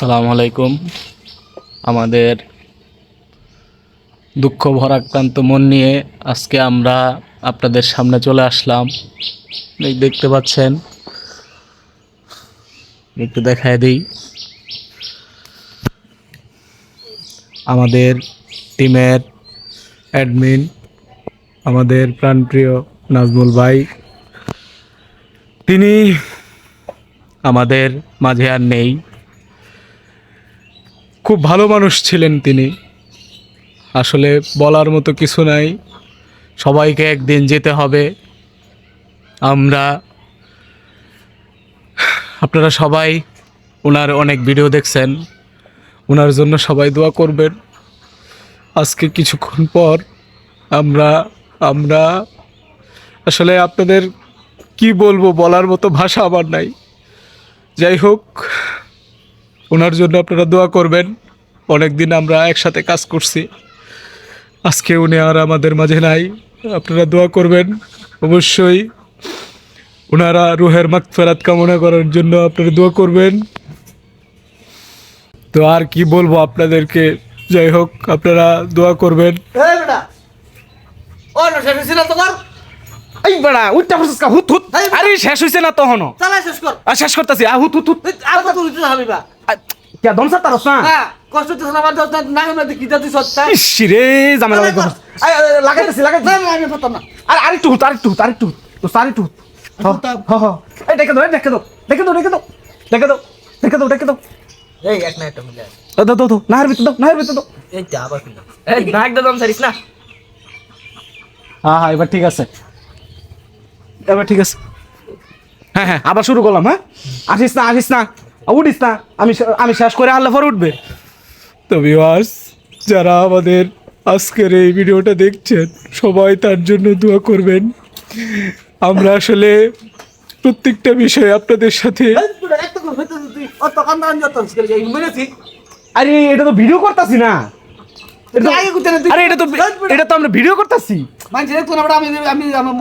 আলাইকুম। আমাদের দুঃখ ভরাক্রান্ত মন নিয়ে আজকে আমরা আপনাদের সামনে চলে আসলাম। এই দেখতে পাচ্ছেন, একটু দেখায় দিই। আমাদের টিমের অ্যাডমিন, আমাদের প্রাণপ্রিয় নাজমুল ভাই। তিনি আমাদের মাঝে আর নেই। খুব ভালো মানুষ ছিলেন তিনি। আসলে বলার মতো কিছু নাই। সবাইকে একদিন যেতে হবে। আমরা, আপনারা সবাই ওনার অনেক ভিডিও দেখছেন। ওনার জন্য সবাই দোয়া করবেন। আজকে কিছুক্ষণ পর আমরা আমরা, আসলে আপনাদের কি বলব, বলার মতো ভাষা আমার নাই। যাই হোক ওনার জন্য আপনারা দোয়া করবেন। অনেক দিন আমরা একসাথে কাজ করছি। আজকে উনি আর আমাদের মাঝে নাই। আপনারা দোয়া করবেন। অবশ্যই ওনারা রুহের মাগফেরাত কামনা করার জন্য আপনারা দোয়া করবেন। তো আর কি বলব আপনাদেরকে? যাই হোক আপনারা দোয়া করবেন। এই বেটা ও না শেষ হয়েছিল তো কর এই বেড়া উঠটা পড়ছিস কা? হুত হুত। এই বেটা। আরে শেষ হইছে না তখনও? শেষ কর। আর শেষ করতেছি। আ হুত হুত হুত। কে দমসা তারস না? হ্যাঁ কষ্ট তো আমার দোস্ত না না দেখি যাতে সত্তা ইস রে জামেলা লাগবে আই লাগাইতেছি লাগাইতেছি না না আমি পারতাম না। আর আরেকটু হুত আরেকটু হুত আরেকটু হুত। তো আরেকটু হুত। হ হ এই দেখে দাও এই দেখে দাও দেখে দাও দেখে দাও দেখে দাও দেখে দাও দেখে দাও। এই এক না একটা মিলে দাও দাও দাও নাহের ভিতর দাও নাহের ভিতর দাও। এই যা আবার কিনা এই নাক দাম সারিস না। হ্যাঁ হ্যাঁ এবার ঠিক আছে। এবার ঠিক আছে। হ্যাঁ হ্যাঁ আবার শুরু করলাম হ্যাঁ? আসিস না আসিস না। উঠিস না। আমি শে- আমি শেষ করে আল্লাহ পরে উঠবে। তো ভিউয়ার্স যারা আমাদের আজকের এই ভিডিওটা দেখছেন সবাই তার জন্য দোয়া করবেন। আমরা আসলে প্রত্যেকটা বিষয়ে আপনাদের সাথে আরে এটা তো ভিডিও করতেছি না। এটা তো- আগে কুতে আরে এটা তো এটা তো আমরা ভিডিও করতেছি। মানছি দেখতো না বেটা আমি আমি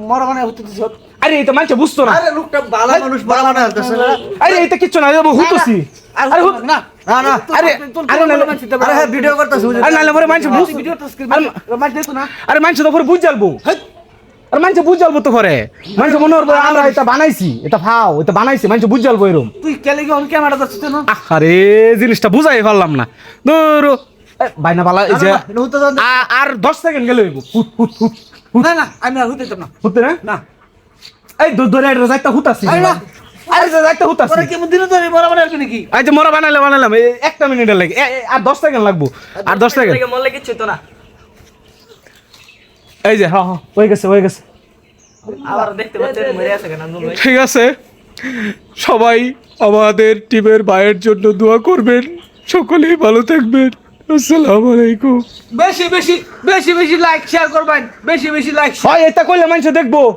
মরা মানে দিছি আরে এটা মানুষ বুঝতো না। আরে লোকটা ভালো মানুষ বড় মানে হইতেছে আরে এটা কিচ্ছু না এটা হুতছি আরে হুত না না না। আরে, আরে না, না। আরে হ্যাঁ ভিডিও করতেছ আরে নাহলে পরে মানুষ বুঝ ভিডিও তো স্ক্রিন আরে- মাছ দেখতো না। আরে মানুষ তো পরে বুঝ জ্বালবো। আরে মানুষ বুঝ জ্বালবো তো পরে। মানুষ মনে করব আমরা এটা বানাইছি এটা ফাও এটা বানাইছি মানুষ বুঝ জ্বালবো এরম। তুই কেলে কি অন ক্যামেরা ধরছিস না আরে জিনিসটা বুঝাই পারলাম না। ধরো বাইনা পালা এই যে হতে না। আর দশ সেকেন্ড গেলে হুত হুত হুত হুত। না না আমি আর হইতে না। হতে না? না। এই ধরে এটা আরে তোরা কি দিনে ধরে মানে নাকি? এই যে মোরা বানাইলে বানাইলাম একটা মিনিটের লাগে। এ- এ- আর দশ সেকেন্ড লাগবো। আর দশ সেকেন্ড। থেকে মরলে কিচ্ছু তো না। এই যে হ্যাঁ হ্যাঁ হয়ে গেছে হয়ে গেছে। আবার দেখতে পাচ্ছেন মরে আছে কেন ভাই? ঠিক আছে। সবাই আমাদের টিমের ভাইয়ের জন্য দোয়া করবেন। সকলেই ভালো থাকবেন। আসসালামু আলাইকুম। বেশি বেশি বেশি বেশি লাইক শেয়ার করবেন। বেশি বেশি লাইক হয় এটা করলে মানুষ দেখব।